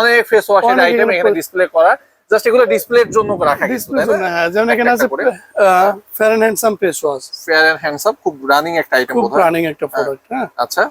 অনেক ফেস ওয়াশের আইটেম এখানে ডিসপ্লে করা জাস্ট এগুলো ডিসপ্লের জন্য রাখা ডিসপ্লে হ্যাঁ যেমন এখানে আছে Fair and Handsome face wash Fair and Handsome খুব রানিং একটা আইটেম খুব রানিং একটা প্রোডাক্ট হ্যাঁ। আচ্ছা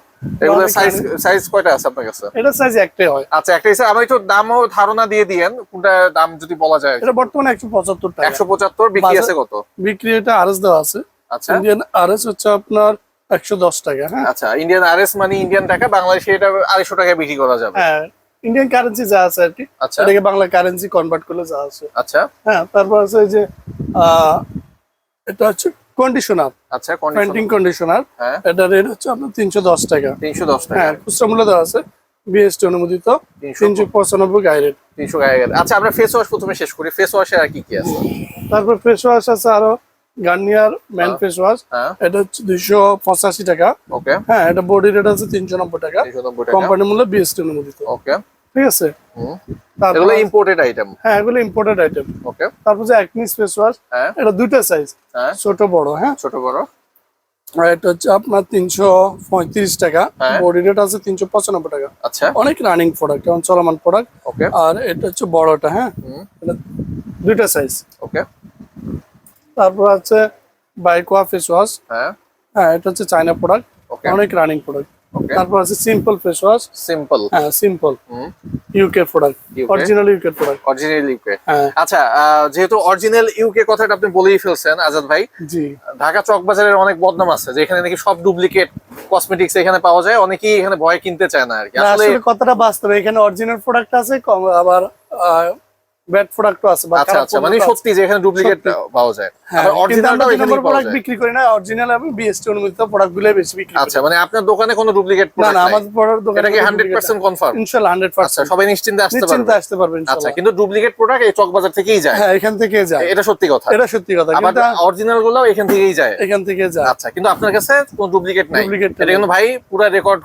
এগুলো সাইজ সাইজ কয়টা আছে আপনার কাছে? এটা সাইজ একটাই হয়। আচ্ছা একটা হিসাব আমার একটু দামও ধারণা দিয়ে দিয়েন কোনটা দাম যদি বলা যায়। এটা বর্তমানে একশো পঁচাত্তর টাকা। একশো পঁচাত্তর বিক্রি আছে কত? বিক্রি এটা আরএস দেওয়া আছে। আচ্ছা। ইন্ডিয়ান আরএস হচ্ছে আপনার একশো দশ টাকা হ্যাঁ। আচ্ছা ইন্ডিয়ান আরএস মানে ইন্ডিয়ান টাকা বাংলাদেশে এটা আড়াইশো টাকায় বিক্রি করা যাবে। হ্যাঁ ইন্ডিয়ান কারেন্সি যা আছে আর কি আচ্ছা। এটাকে বাংলা কারেন্সি কনভার্ট করলে যা আছে। আচ্ছা। হ্যাঁ তারপর আছে যে এটা হচ্ছে কন্ডিশনার আচ্ছা পেন্টিং কন্ডিশনার এটা রেট হচ্ছে আপনার তিনশো দশ টাকা। তিনশো দশ টাকা। হ্যাঁ খুচরা মূল্য দেওয়া আছে বিএসটি অনুমোদিত তিনশো পঁচানব্বই গায়ে রেট তিনশো গায়ে গেলে আচ্ছা আমরা ফেস ওয়াশ প্রথমে শেষ করি। ফেস ওয়াশে আর কি কি আছে? তারপর ফেস ওয়াশ আছে আরও গার্নিয়ার ম্যান। ফেস ওয়াশ এটা হচ্ছে দুইশো পঁচাশি টাকা। ওকে হ্যাঁ এটা বডি রেট আছে তিনশো নব্বই টাকা। তিনশো নব্বই টাকা। কোম্পানি মূল্য বিএসটি অনুমোদিত। ওকে ঠিক আছে? এগুলো ইম্পোর্টেড আইটেম হ্যাঁ এগুলো ইম্পোর্টেড আইটেম ওকে তারপর যে একনিস ফেস ওয়াশ হ্যাঁ। এটা দুইটা সাইজ হ্যাঁ। ছোট বড় হ্যাঁ? ছোট বড়। আর এটা হচ্ছে আপনার তিনশো পঁয়ত্রিশ টাকা। হ্যাঁ। বডি রেট আছে তিনশো পঁচানব্বই টাকা। আচ্ছা। অনেক রানিং প্রোডাক্ট এবং চলমান প্রোডাক্ট ওকে আর এটা হচ্ছে বড়টা হ্যাঁ? এটা দুইটা সাইজ ওকে তারপর আছে বাইকোয়া ফেস ওয়াশ হ্যাঁ। হ্যাঁ এটা হচ্ছে চায়না প্রোডাক্ট অনেক রানিং প্রোডাক্ট তারপর আছে সিম্পল ফেস ওয়াশ সিম্পল হ্যাঁ Simple UK product original UK product original UK আচ্ছা যেহেতু অরিজিনাল ইউকে কথাটা আপনি বলেই ফেলছেন আজাদ ভাই জি। ঢাকা চক বাজারের অনেক বদনাম আছে যে এখানে নাকি সব ডুপ্লিকেট কসমেটিক্স এখানে পাওয়া যায় অনেকেই এখানে ভয় কিনতে চায় না আর কি। আসলে কথাটা বাস্তব এখানে অরিজিনাল প্রোডাক্ট আছে আবার ব্যাড প্রোডাক্টও আছে আচ্ছা আচ্ছা মানে সত্যি যে এখানে ডুপ্লিকেট পাওয়া যায়। অরিজিনালটাও নম্বর পাওয়া প্রোডাক্ট বিক্রি করি না অরিজিনাল এবং বিএসটি অনুমোদিত প্রোডাক্টগুলো বেশি বিক্রি করি। আচ্ছা মানে আপনার দোকানে কোনো ডুপ্লিকেট না প্রোডাক্ট না আমাদের প্রোডাক্ট দোকানে এটা কি হান্ড্রেড পার্সেন্ট কনফার্ম ইনশাআল্লাহ হান্ড্রেড আচ্ছা সবাই নিশ্চিন্তে আসতে নিশ্চিন্তে আসতে পারবেন আচ্ছা কিন্তু ডুপ্লিকেট প্রোডাক্ট এই চক বাজার থেকেই যায়। হ্যাঁ এখান থেকে যায়। এটা সত্যি কথা। এটা সত্যি কথা কিন্তু অরিজিনালগুলো এখান থেকেই যায়। এখান থেকে যায়। আচ্ছা কিন্তু আপনার কাছে কোনো ডুপ্লিকেট নাই। এটা কিন্তু ভাই পুরো রেকর্ড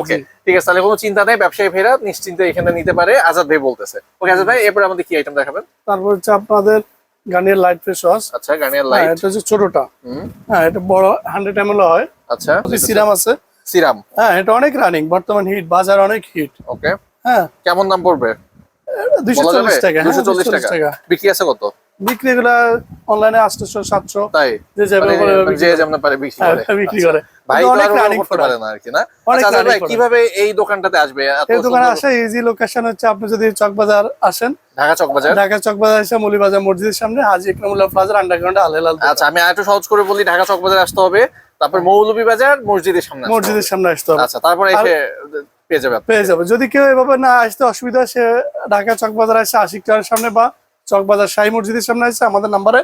ওকে ঠিক আছে তাহলে কোনো চিন্তা নেই ব্যবসায়ী ভাইরা নিশ্চিন্তে এখানে নিতে পারে। আজাদ ভাই বলতেছে। ওকে আজাদ ভাই এরপরে আমাদের কি আইটেম দেখাবেন? তারপর হচ্ছে আপনাদের গার্নিয়ার লাইট ফেস ওয়াশ আচ্ছা গার্নিয়ার হ্যাঁ লাইট এটা হচ্ছে ছোটটা। হ্যাঁ এটা বড় হান্ড্রেড এম হয়। আচ্ছা। সিরাম আছে। সিরাম। হ্যাঁ এটা অনেক রানিং বর্তমান হিট বাজার অনেক হিট ওকে হ্যাঁ। কেমন দাম পড়বে? দুশো বলা যাবে? চল্লিশ টাকা হ্যাঁ, 240 240 টাকা। বিক্রি আছে কত? বিক্রি এগুলা অনলাইনে আটশো সাতশো তাই? যে যাবে মানে যেমন পারে বিক্রি হ্যাঁ, করে। আচ্ছা। ভাই কিন্তু অনেক রানিং করতে পারে না আর কি না? আচ্ছা ভাই কীভাবে এই দোকানটাতে আসবে? এই দোকানে সুন্দর- আসা ইজি লোকেশন হচ্ছে আপনি যদি চকবাজার আসেন। ঢাকা চক বাজার ঢাকা চকবাজার এসে মৌলিবাজার মসজিদের সামনে হাজি ইকরামুল্লাহ প্লাজার আন্ডারগ্রাউন্ড আলহেলাল আচ্ছা আমি আরেকটু সহজ করে বলি ঢাকা চক বাজার আসতে হবে তারপর মৌলভী বাজার মসজিদের সামনে মসজিদের সামনে আসতে হবে। আচ্ছা তারপরে এসে পেয়ে যাবে পেয়ে যাবে। যদি কেউ এভাবে না আসতে অসুবিধা সে ঢাকা চকবাজার আসে আশিক সামনে বা চকবাজার শাহী মসজিদের সামনে আছে। আমাদের নাম্বারে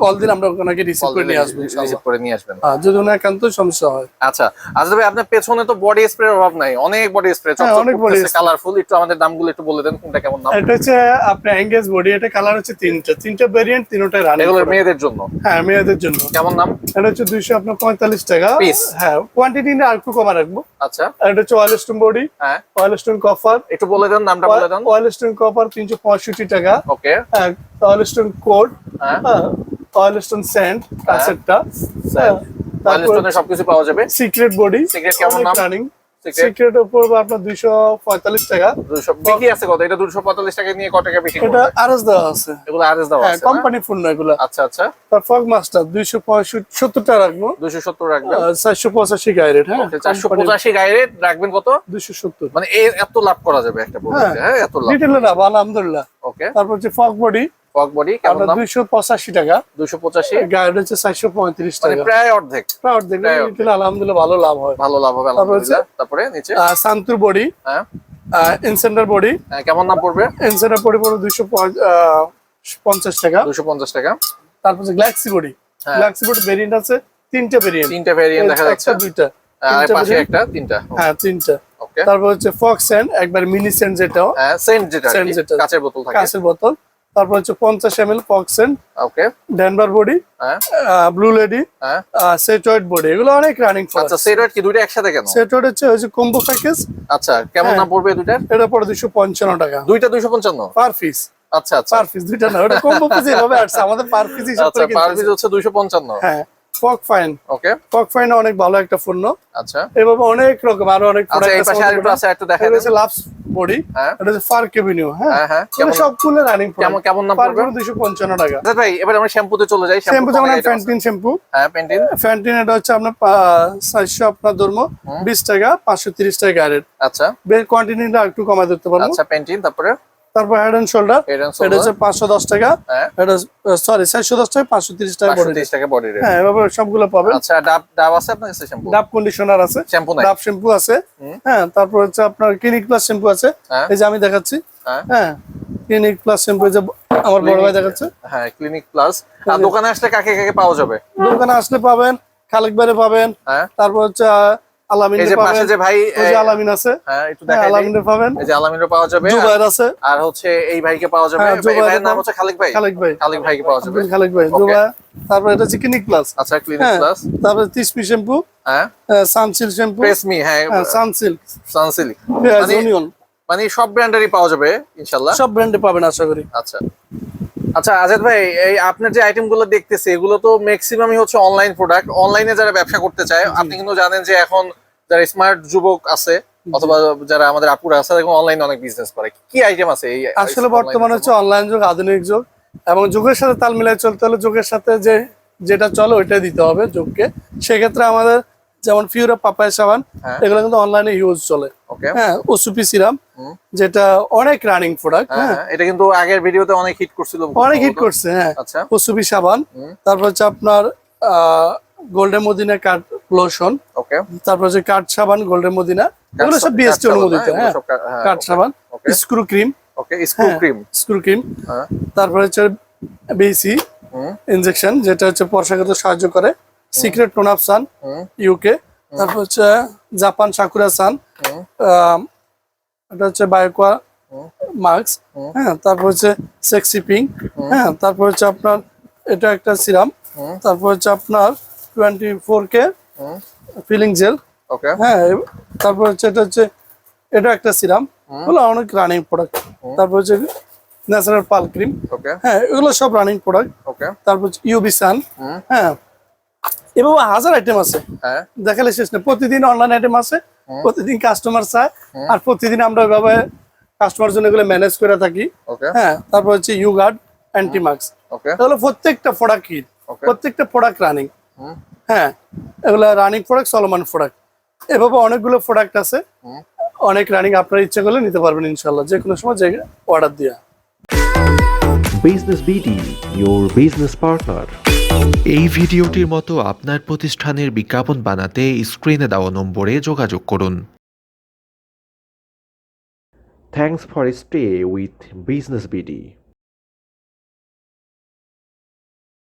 কল দিন আমরা ওনাকে রিসিভ করে নিয়ে আসব। রিসিভ করে নিয়ে আসবেন। হ্যাঁ, যদি ওনার একান্ত সমস্যা হয়। আচ্ছা আচ্ছা ভাই আপনার পেছনে তো বডি স্প্রে অভাব নাই। অনেক বডি স্প্রে হ্যাঁ, অনেক body spray। কালারফুল একটু আমাদের দামগুলো একটু বলে দেন কোনটা কেমন নাম এটা হচ্ছে আপনি এঙ্গেজ বডি এটা কালার হচ্ছে তিনটা। তিনটা ভেরিয়েন্ট তিনটাই রানিং এগুলো মেয়েদের জন্য। হ্যাঁ মেয়েদের জন্য। কেমন নাম এটা হচ্ছে দুইশো আপনার পঁয়তাল্লিশ টাকা। Piece। হ্যাঁ কোয়ান্টিটি আর একটু কমা রাখব। আচ্ছা। এটা হচ্ছে অয়েল স্টোন বডি হ্যাঁ। অয়েল স্টোন কপার একটু বলে দেন নামটা বলে দেন। অয়েল স্টোন কপার তিনশো পঁয়ষট্টি টাকা। ওকে হ্যাঁ অয়েল স্টোন কোড হ্যাঁ অয়েল স্টোন স্যান্ড হ্যাঁ, তারপর ওয়াইল্ডস্টোনে সবকিছু পাওয়া যাবে। সিক্রেট বডি Secret কেমন নাম? রানিং সিক্রেট উপর আপনার দুইশো পঁয়তাল্লিশ টাকা। দুশো বিক্রি আছে কত? এটা দুশো পঁয়তাল্লিশ টাকা নিয়ে কত টাকা বিক্রি এটা আরএস দেওয়া আছে। এগুলো আরএস দেওয়া হ্যাঁ আছে কোম্পানি ফোন না এগুলো। আচ্ছা আচ্ছা। তার ফগ মাস্টার দুইশো পঁয়ষট্টি সত্তর টাকা রাখব। দুশো সত্তর রাখবেন? চারশো পঁচাশি গায়ে রেট হ্যাঁ চারশো পঁচাশি গায়ে রাখবেন কত? দুইশো সত্তর। মানে এ এত লাভ করা যাবে একটা প্রোডাক্টে হ্যাঁ। এত লাভ। না আলহামদুলিল্লাহ। ওকে তারপর হচ্ছে ফগ বডি বডি কেমন দাম? টাকা। হচ্ছে মানে টাকা। প্রায় অর্ধেক। আলহামদুলিল্লাহ ভালো লাভ হয়। ভালো লাভ হবে তারপর হচ্ছে- আলহামদুলিল্লাহ। তারপরে নিচে? আহ, সান্তুর বডি হ্যাঁ। ইনসেন্টার বডি হ্যাঁ, কেমন দাম পড়বে? ইনসেন্টার বডি পড়বে দুইশো পঞ্চাশ টাকা। তারপর বডি হ্যাঁ। বডি ভেরিয়েন্ট আছে তিনটা ভেরিয়েন্ট তিনটা ভেরিয়েন্ট দেখা যাচ্ছে। দুইটা। আর পাশে একটা তিনটা। হ্যাঁ তিনটা। তারপর হচ্ছে ফক্স স্যান্ড একবার মিনি যেটা। হ্যাঁ সেন্ট যেটা। কাঁচের বোতল থাকে। কাঁচের বোতল। তারপর হচ্ছে পঞ্চাশ M L Fox okay Denver body হ্যাঁ। ব্লু লেডি হ্যাঁ। সেটয়েড বডি এগুলো অনেক রানিং আচ্ছা সেট কি দুটো একসাথে কেন? সেটয়েড হচ্ছে হচ্ছে কম্বো প্যাকেজ আচ্ছা কেমন হ্যাঁ। দাম পড়বে দুটা এটা পড়ে দুশো পঞ্চান্ন টাকা। দুইটা দুইশো পঞ্চান্ন? পার পিস আচ্ছা আচ্ছা। পার পিস দুইটা না ওটা কম্বো পিস এভাবে আসছে আমাদের পার পিস হিসাব আচ্ছা করে পার পিস হচ্ছে দুইশো পঞ্চান্ন। হ্যাঁ। ফক ফাইন ওকে ফক ফাইন অনেক ভালো একটা পণ্য। আচ্ছা। এভাবে অনেক রকম আরও অনেক এই product পাশে আছে একটু লাভস বডি হ্যাঁ। এটা হচ্ছে ফার কেবিনিউ হ্যাঁ। হ্যাঁ হ্যাঁ সবগুলো রানিং কেমন কেমন নাম পড়বে? টাকা। ভাই এবার আমরা শ্যাম্পুতে চলে যাই শ্যাম্পু যেমন? ফ্যান্টিন শ্যাম্পু হ্যাঁ ফ্যান্টিন এটা হচ্ছে আপনার ধর্ম বিশ টাকা পাঁচশো তিরিশ টাকা গাড়ির আচ্ছা। বের কোয়ান্টিটিটা একটু কমাই দিতে পারব। আচ্ছা তারপরে? তারপর হেড এন্ড শোল্ডার এটা হচ্ছে পাঁচশো দশ টাকা। হ্যাঁ। এটা সরি চারশো দশ টাকা পাঁচশো তিরিশ টাকা 530 টাকা বডি হ্যাঁ এভাবে সবগুলো পাবেন। আচ্ছা ডাব ডাব আছে আপনার কাছে শ্যাম্পু ডাব কন্ডিশনার আছে। শ্যাম্পু ডাব শ্যাম্পু আছে। হ্যাঁ তারপর হচ্ছে আপনার ক্লিনিক প্লাস শ্যাম্পু আছে। হ্যাঁ। এই যে আমি দেখাচ্ছি। হ্যাঁ। ক্লিনিক প্লাস শ্যাম্পু যে আমার বড় ভাই দেখাচ্ছে। হ্যাঁ ক্লিনিক প্লাস আর দোকানে আসলে কাকে কাকে পাওয়া যাবে? দোকানে আসলে পাবেন খালেক বারে পাবেন। হ্যাঁ। তারপর হচ্ছে আছে। হ্যাঁ হ্যাঁ, আর হচ্ছে এই ভাইকে পাওয়া যাবে। হ্যাঁ, এই জুবাইর ভাইয়ের নাম হচ্ছে খালিক ভাই। খালেক ভাই। খালিক ভাইকে পাওয়া যাবে। খালেক ভাই। তারপর এটা হচ্ছে ক্লিনিক প্লাস আচ্ছা ক্লিনিক প্লাস তারপরে তিসপি শ্যাম্পু হ্যাঁ। সানসিল্ক শ্যাম্পু হ্যাঁ। সানসিল্ক সানসিল্ক মানে- মানে সব ব্র্যান্ডেরই পাওয়া যাবে ইনশাল্লাহ সব ব্র্যান্ডে পাবেন আশা করি। আচ্ছা। আচ্ছা আজাদ ভাই এই আপনার যে আইটেমগুলো দেখতেছি এগুলো তো ম্যাক্সিমামই হচ্ছে অনলাইন প্রোডাক্ট অনলাইনে যারা ব্যবসা করতে চায় আপনি কিন্তু জানেন যে এখন যারা স্মার্ট যুবক আছে অথবা যারা আমাদের আপুরা আছে এখন অনলাইনে অনেক বিজনেস করে। কি আইটেম আছে এই আসলে বর্তমানে হচ্ছে অনলাইন যুগ আধুনিক যুগ এবং যুগের সাথে তাল মিলাই চলতে হলে যুগের সাথে যে যেটা চলে ওইটাই দিতে হবে যুগকে। সেক্ষেত্রে আমাদের যেমন ফিউরা পাপায় সাবান। এগুলো কিন্তু অনলাইনে ইউজ চলে। ওকে হ্যাঁ ওসুপি সিরাম যেটা অনেক রানিং প্রোডাক্ট হ্যাঁ হ্যাঁ। হ্যাঁ, এটা কিন্তু আগের ভিডিওতে অনেক হিট করছিল অনেক হিট করছে হ্যাঁ। ওসুপি সাবান তারপর হচ্ছে আপনার গোল্ডেন মদিনা কাঠ লোশন ওকে তারপর হচ্ছে কাঠ সাবান গোল্ডেন মদিনা এগুলো সব বিএসটি অনুমোদিত হ্যাঁ কাঠ সাবান screw cream okay screw. Cream screw cream তারপর হচ্ছে বিসি ইনজেকশন যেটা হচ্ছে পর্ষা সাহায্য করে। সিক্রেট টোন সান ইউকে তারপর হচ্ছে জাপান সাকুরা সান এটা হচ্ছে বায়োকোয়া হুম। মাস্ক হ্যাঁ। তারপর হচ্ছে সেক্সি পিঙ্ক হ্যাঁ। তারপর হচ্ছে আপনার এটা একটা সিরাম। তারপর হচ্ছে আপনার twenty four K filling gel okay হ্যাঁ তারপর হচ্ছে এটা হচ্ছে এটা একটা সিরাম। এগুলো অনেক রানিং প্রোডাক্ট তারপর হচ্ছে ন্যাচারাল পাল ক্রিম ওকে হ্যাঁ এগুলো সব রানিং প্রোডাক্ট ওকে তারপর হচ্ছে ইউবি সান হ্যাঁ এভাবে হাজার আইটেম আছে। হ্যাঁ। দেখালে শেষ না প্রতিদিন অনলাইন আইটেম আছে প্রতিদিন কাস্টমার চায় আর প্রতিদিন আমরা ওইভাবে কাস্টমার জন্য এগুলো ম্যানেজ করে থাকি। হ্যাঁ তারপর হচ্ছে ইউগার্ড অ্যান্টিমাক্স ওকে এগুলো প্রত্যেকটা প্রোডাক্ট হিট প্রত্যেকটা প্রোডাক্ট রানিং হ্যাঁ এগুলো রানিং প্রোডাক্ট চলমান প্রোডাক্ট এভাবে অনেকগুলো প্রোডাক্ট আছে। অনেক রানিং আপনার ইচ্ছে করলে নিতে পারবেন ইনশাল্লাহ যে কোনো সময় যে অর্ডার দিয়া। Business BD your business partner. এই ভিডিওটির মতো আপনার প্রতিষ্ঠানের বিজ্ঞাপন বানাতে স্ক্রিনে দেওয়া নম্বরে যোগাযোগ করুন। Thanks for stay with business BD